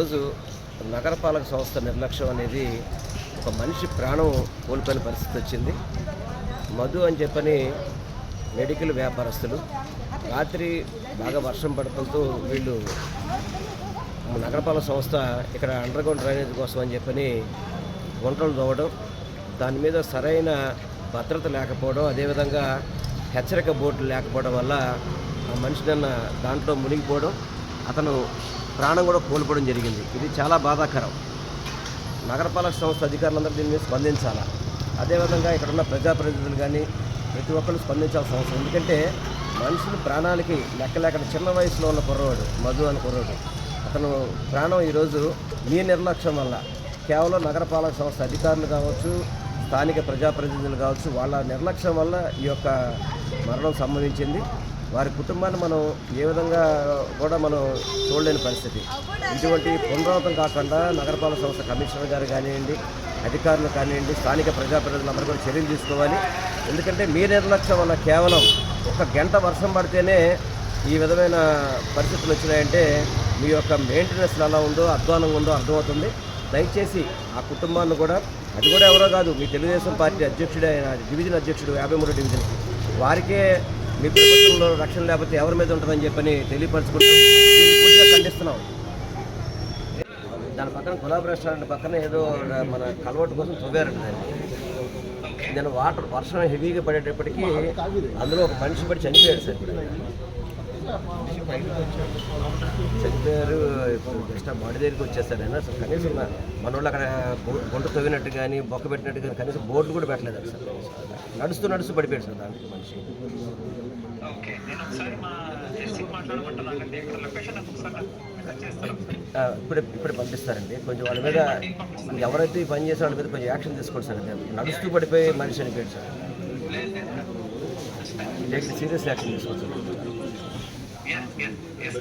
ఈరోజు నగరపాలక సంస్థ నిర్లక్ష్యం అనేది ఒక మనిషి ప్రాణం కోల్పోయిన పరిస్థితి వచ్చింది. మధు అని చెప్పని మెడికల్ వ్యాపారస్తులు రాత్రి బాగా వర్షం పడటంతో వీళ్ళు నగరపాలక సంస్థ ఇక్కడ అండర్గ్రౌండ్ డ్రైనేజ్ కోసం అని చెప్పని గుంటలు దోవడం దాని మీద సరైన భద్రత లేకపోవడం అదేవిధంగా హెచ్చరిక బోర్డులు లేకపోవడం వల్ల ఆ మనిషి నిన్న దాంట్లో మునిగిపోవడం అతను ప్రాణం కూడా కోల్పోవడం జరిగింది. ఇది చాలా బాధాకరం. నగరపాలక సంస్థ అధికారులందరూ దీని మీద స్పందించాలా? అదేవిధంగా ఇక్కడ ఉన్న ప్రజాప్రతినిధులు కానీ ప్రతి ఒక్కరు స్పందించాల్సిన అవసరం. ఎందుకంటే మనుషులు ప్రాణాలకి లెక్కలేక చిన్న వయసులో ఉన్న కుర్రవాడు మధు అని కుర్రవాడు అతను ప్రాణం ఈరోజు మీ నిర్లక్ష్యం వల్ల కేవలం నగరపాలక సంస్థ అధికారులు కావచ్చు స్థానిక ప్రజాప్రతినిధులు కావచ్చు వాళ్ళ నిర్లక్ష్యం వల్ల ఈ యొక్క మరణం సంభవించింది. వారి కుటుంబాన్ని మనం ఏ విధంగా కూడా మనం చూడలేని పరిస్థితి. ఇటువంటి పునరావృతం కాకుండా నగరపాలక సంస్థ కమిషనర్ గారు కానివ్వండి అధికారులు కానివ్వండి స్థానిక ప్రజాప్రతినిధులందరూ కూడా చర్యలు తీసుకోవాలి. ఎందుకంటే మీ నిర్లక్ష్యం వల్ల కేవలం ఒక గంట వర్షం పడితేనే ఈ విధమైన పరిస్థితులు వచ్చినాయంటే మీ యొక్క మెయింటెనెన్స్ ఎలా ఉందో అధ్వానంగా ఉందో అర్థమవుతుంది. దయచేసి ఆ కుటుంబాన్ని కూడా అది కూడా ఎవరో కాదు మీ తెలుగుదేశం పార్టీ అధ్యక్షుడే ఆయన డివిజన్ అధ్యక్షుడు యాభై మూడు డివిజన్. వారికే మీ ప్రభుత్వంలో రక్షణ లేకపోతే ఎవరి మీద ఉంటుందని చెప్పని తెలియపరచుకుంటూ. పూర్తిగా ఖండిస్తున్నాం. దాని పక్కన గులాబ్ రెస్టారెంట్ పక్కన ఏదో మన కలవట్టు కోసం తవ్వారండి దాన్ని. నేను వాటర్ వర్షం హెవీగా పడేటప్పటికీ అందులో ఒక మనిషి పడి చనిపోయాడు సార్ ఇప్పుడు. చనిపోయారు ఇప్పుడు జస్ట్ బాడీ దగ్గరికి వచ్చేసారు. అయినా అసలు కనీసం మన అక్కడ గుంట తవ్వినట్టు కానీ బొక్క పెట్టినట్టు కానీ కనీసం బోర్డు కూడా పెట్టలేదు సార్. నడుస్తూ నడుస్తూ పడిపోయాడు సార్ దానికి మనిషి. ఓకే నేను ఒకసారి మా ఎస్సీ మాట్లాడమంటున్నాను అంటే ఇక్కడ లొకేషన్ నాకు ఒకసారి నాకు సెర్చ్ చేస్తాను ఆ, ఇప్పుడే ఇప్పుడే పంపిస్తారండి. కొంచెం వాళ్ళ మీద ఎవరైతే ఈ పని చేసే వాళ్ళ మీద కొంచెం యాక్షన్ తీసుకోండి సార్. నడుస్తూ పడిపోయి మనిషి చనిపోయాడు sir. Serious action S S